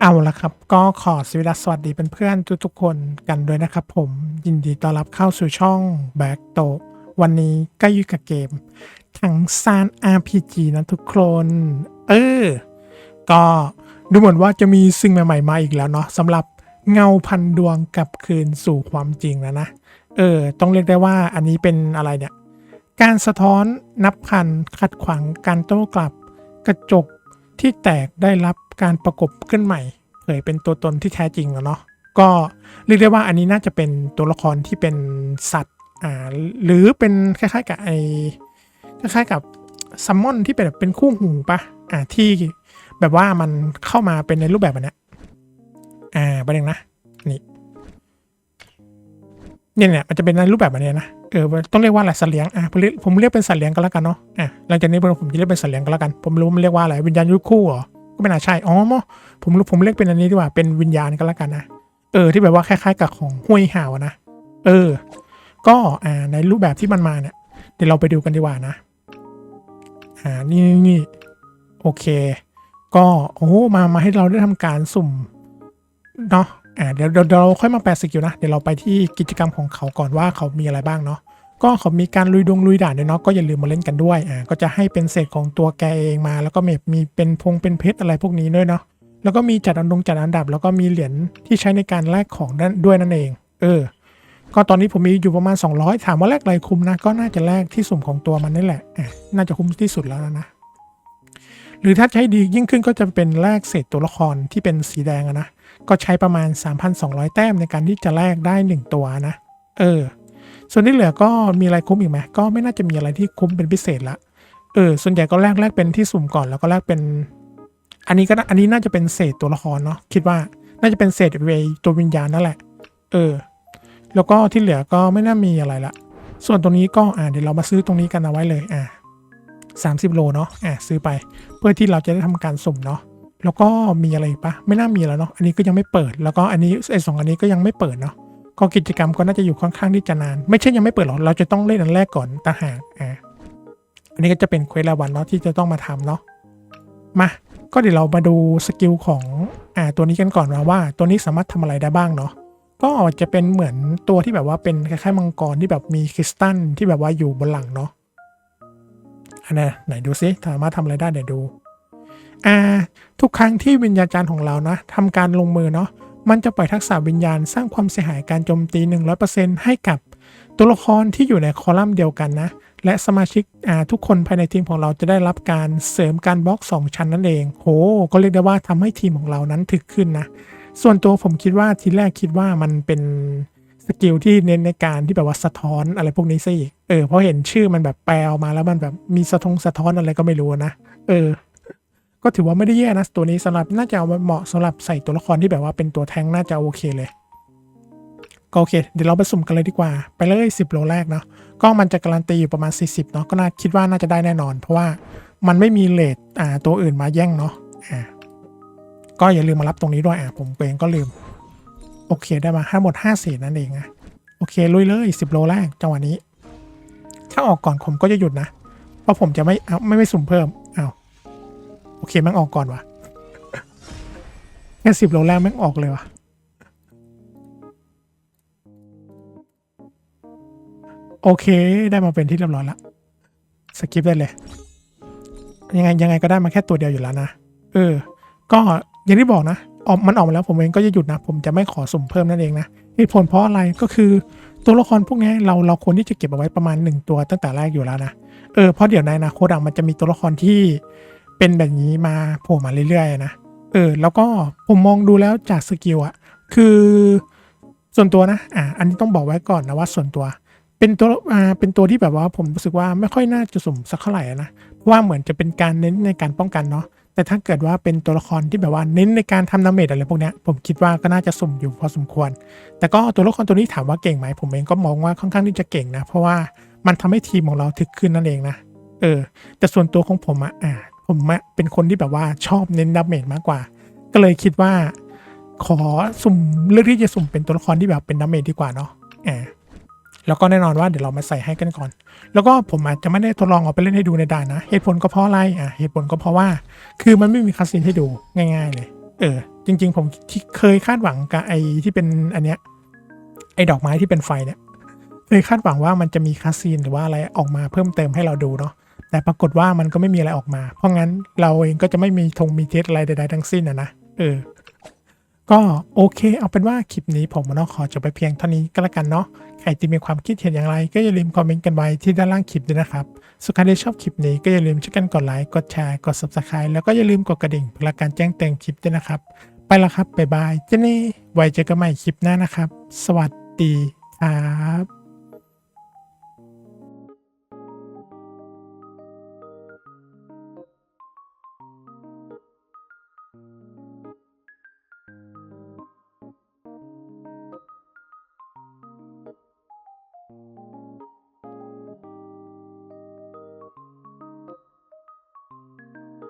เอาละครับ ก็ขอสวสวัสดีเป็นเพื่อนทุกๆคนกันด้วยนะครับผมยินดีต้อนรับเข้าสู่ช่อง Back t o วันนี้ก็อยู่กับเกมถังซาน RPG นะทุกคน เออ ก็ดูเหมือนว่าจะมีสิ่งใหม่ๆมาอีกแล้วเนาะสำหรับเงาพันดวงกลับคืนสู่ความจริงแล้วนะ เออ ต้องเรียกได้ว่าอันนี้เป็นอะไรเนี่ย การสะท้อนนับพันขัดขวางการโต้กลับ กระจกที่แตกได้รับ การประกบขึ้นใหม่เผยเป็นตัวตนที่แท้จริงแล้วเนาะก็เรียกได้ว่าอันนี้น่าจะเป็นตัวละครที่เป็นสัตว์อ่าหรือเป็นคล้ายๆกับไอคล้ายๆกับซัมมอนที่เป็นแบบเป็นคู่หูปะอ่าที่แบบว่ามันเข้ามาเป็นในรูปแบบแบบนี้อ่าประเด็นนะนี่เนี่ยเนี่ยมันจะเป็นในรูปแบบแบบนี้นะเออต้องเรียกว่าอะไรสัตว์เลี้ยงอะผมเรียกผมเรียกเป็นสัตว์เลี้ยงก็แล้วกันเนาะอะหลังจากนี้ผมจะเรียกเป็นสัตว์เลี้ยงก็แล้วกัน ผมรู้มันเรียกว่าอะไรวิญญาณยุคคู่เหรอ ไม่น่าใช่อ๋อมผมรู้ผมเรียกเป็นอันนี้ดีกว่าเป็นวิญญาณก็แล้วกันนะเออที่แบบว่าคล้ายๆกับของห้วยห่าวนะเออ ก็อ่าในรูปแบบที่มันมาเนี่ยเดี๋ยวเราไปดูกันดีกว่านะอ่านี่นี่โอเค ก็โอ้มามาให้เราได้ทำการสุ่มเนาะอ่าเดี๋ยวเดี๋ยวเราค่อยมาแปลสกิลนะเดี๋ยวเราไปที่กิจกรรมของเขาก่อนว่าเขามีอะไรบ้างเนาะ ก็เขามีการลุยดงลุยด่านด้วยเนาะก็อย่าลืมมาเล่นกันด้วยอ่าก็จะให้เป็นเศษของตัวแกเองมา แล้วก็มีมีเป็นพงเป็นเพชรอะไรพวกนี้ด้วยเนาะแล้วก็มีจัดอันดงจัดอันดับ แล้วก็มีเหรียญที่ใช้ในการแลกของนั่นด้วยนั่นเอง เออ ก็ตอนนี้ผมมีอยู่ประมาณ 200 ถามว่าแลกอะไรคุ้มนะ ก็น่าจะแลกที่สุ่มของตัวมันนี่แหละอ่าน่าจะคุ้มที่สุดแล้วนะ หรือถ้าใช้ดียิ่งขึ้นก็จะเป็นแลกเศษตัวละครที่เป็นสีแดงนะ ก็ใช้ประมาณ 3,200 แต้มในการที่จะแลกได้ 1 ตัวนะ เออ ส่วนที่เหลือก็มีอะไรคุ้มอีกไหมก็ไม่น่าจะมีอะไรที่คุ้มเป็นพิเศษละเออส่วนใหญ่ก็แลกแลกเป็นที่สุ่มก่อนแล้วก็แลกเป็น อันนี้ก็อันนี้น่าจะเป็นเศษตัวละครเนาะคิดว่าน่าจะเป็นเศษเวตัววิญญาณนั่นแหละ เออ แล้วก็ที่เหลือก็ไม่น่ามีอะไรละส่วนตรงนี้ก็อ่าเดี๋ยวเรามาซื้อตรงนี้กันเอาไว้เลยอ่าสามสิบโลเนาะอ่าซื้อไป เพื่อที่เราจะได้ทำการสุ่มเนาะแล้วก็มีอะไรปะไม่น่ามีแล้วเนาะอันนี้ก็ยังไม่เปิด แล้วก็อันนี้ไอ้สองอันนี้ก็ยังไม่เปิดเนาะ ก็กิจกรรมก็น่าจะอยู่ค่อนข้างที่จะนาน ไม่ใช่ยังไม่เปิดหรอกเราจะต้องเล่นอันแรกก่อนต่างหากอ่าอันนี้ก็จะเป็นเควสละวันเนาะที่จะต้องมาทำเนาะมาก็เดี๋ยวเรามาดูสกิลของอ่าตัวนี้กันก่อนนะว่า ตัวนี้สามารถทำอะไรได้บ้างเนาะก็จะเป็นเหมือนตัวที่แบบว่าเป็นคล้ายๆมังกรที่แบบมีคริสตัลที่แบบว่าอยู่บนหลังเนาะอันนี้ไหนดูซิสามารถทำอะไรได้เดี๋ยวดูอ่าทุกครั้งที่วิญญาจารย์ของเรานะทำการลงมือเนาะ มันจะปล่อยทักษะวิญญาณสร้างความเสียหายการโจมตี 100%ให้กับตัวละครที่อยู่ในคอลัมน์เดียวกันนะ และสมาชิกทุกคนภายในทีมของเราจะได้รับการเสริมการบล็อก 2 ชั้นนั่นเอง โห ก็เรียกได้ว่าทำให้ทีมของเรานั้นถึกขึ้นนะ ส่วนตัวผมคิดว่าทีแรกคิดว่ามันเป็นสกิลที่เน้นในการที่แบบว่าสะท้อนอะไรพวกนี้ซะอีก เออ เพราะเห็นชื่อมันแบบแปลออกมาแล้วมันแบบมีสะทงสะท้อนอะไรก็ไม่รู้นะ เออ ก็ถือว่าไม่ได้แย่นะตัวนี้สำหรับน่าจะเหมาะสำหรับใส่ตัวละครที่แบบว่าเป็นตัวแทงน่าจะโอเคเลยก็โอเค เดี๋ยวเราไปสุ่มกันเลยดีกว่า ไปเลย 10 โลแรกเนาะก็มันจะการันตีอยู่ประมาณ 40เนาะก็น่าคิดว่าน่าจะได้แน่นอน เพราะว่ามันไม่มีเลทอ่าตัวอื่นมาแย่งเนาะอ่าก็อย่าลืมมารับตรงนี้ด้วยอ่าผมเองก็ลืม โอเคได้มาห้าหมด5เศษนั่นเองนะโอเคลุยเลย 10 โลแรกจังหวะนี้ ถ้าออกก่อนผมก็จะหยุดนะ เพราะผมจะไม่ไม่ไม่สุ่มเพิ่ม อ้าวโอเคแม่งออกก่อนวะแค่สิบโลแรกแม่งออกเลยวะโอเค ได้มาเป็นที่เรียบร้อยละสกิปได้เลย ยังไงยังไงก็ได้มาแค่ตัวเดียวอยู่แล้วนะ เออ ก็อย่างที่บอกนะ ออกมันออกมาแล้วผมเองก็จะหยุดนะ ผมจะไม่ขอสุ่มเพิ่มนั่นเองนะเหตุผลเพราะอะไรก็คือตัวละครพวกนี้เราเราควรที่จะเก็บเอาไว้ประมาณหนึ่งตัวตั้งแต่แรกอยู่แล้วนะ เออเพราะเดี๋ยวในอนาคตมันจะมีตัวละครที่ เป็นแบบนี้มาโผล่มาเรื่อยๆนะเออแล้วก็ผมมองดูแล้วจากสกิลอะคือส่วนตัวนะอ่าอันนี้ต้องบอกไว้ก่อนนะว่าส่วนตัว เป็นตัวอ่าเป็นตัวที่แบบว่าผมรู้สึกว่าไม่ค่อยน่าจะสมสักเท่าไหร่นะเพราะว่าเหมือนจะเป็นการเน้นในการป้องกันเนาะแต่ถ้าเกิดว่าเป็นตัวละครที่แบบว่าเน้นในการทำดาเมจอะไรพวกเนี้ยผมคิดว่าก็น่าจะสมอยู่พอสมควร แต่ก็ตัวละครตัวนี้ถามว่าเก่งไหมผมเองก็มองว่าค่อนข้างที่จะเก่งนะ เพราะว่ามันทำให้ทีมของเราถึกขึ้นนั่นเองนะเออแต่ส่วนตัวของผมอะอ่า ผมเป็นคนที่แบบว่าชอบเน้นดาเมจมากกว่า ก็เลยคิดว่า ขอสุ่มเลือกที่จะสุ่มเป็นตัวละครที่แบบเป็นดาเมจดีกว่าเนาะอ่าแล้วก็แน่นอนว่าเดี๋ยวเรามาใส่ให้กันก่อน แล้วก็ผมอาจจะไม่ได้ทดลองเอาไปเล่นให้ดูในด่านนะ เหตุผลก็เพราะอะไรอะเหตุผลก็เพราะว่า คือมันไม่มีคาสินให้ดูง่าย ๆ เลย เออ จริง ๆ ผมที่เคยคาดหวังกับไอ้ที่เป็นอันเนี้ยไอ้ดอกไม้ที่เป็นไฟเนี่ยเคยคาดหวังว่ามันจะมีคาสซีนหรือว่าอะไรออกมาเพิ่มเติมให้เราดูเนาะ แต่ปรากฏว่ามันก็ไม่มีอะไรออกมา เพราะงั้นเราเองก็จะไม่มีธงมีเทสอะไรใด ๆ ทั้งสิ้นนะนะเออก็โอเค เอาเป็นว่าคลิปนี้ผมเนาะขอจบไปเพียงเท่านี้ก็แล้วกันเนาะใครที่มีความคิดเห็นอย่างไร ก็อย่าลืมคอมเมนต์กันไว้ที่ด้านล่างคลิปด้วยนะครับสุดท้ายที่ชอบคลิปนี้ก็อย่าลืมช่วยกันกดไลค์กดแชร์กด subscribe แล้วก็อย่าลืมกดกระดิ่งเพื่อการแจ้งเตือนคลิปด้วยนะครับ ไปแล้วครับบ๊ายบายเจนี่ไว้เจอกันใหม่คลิปหน้านะครับ สวัสดีครับ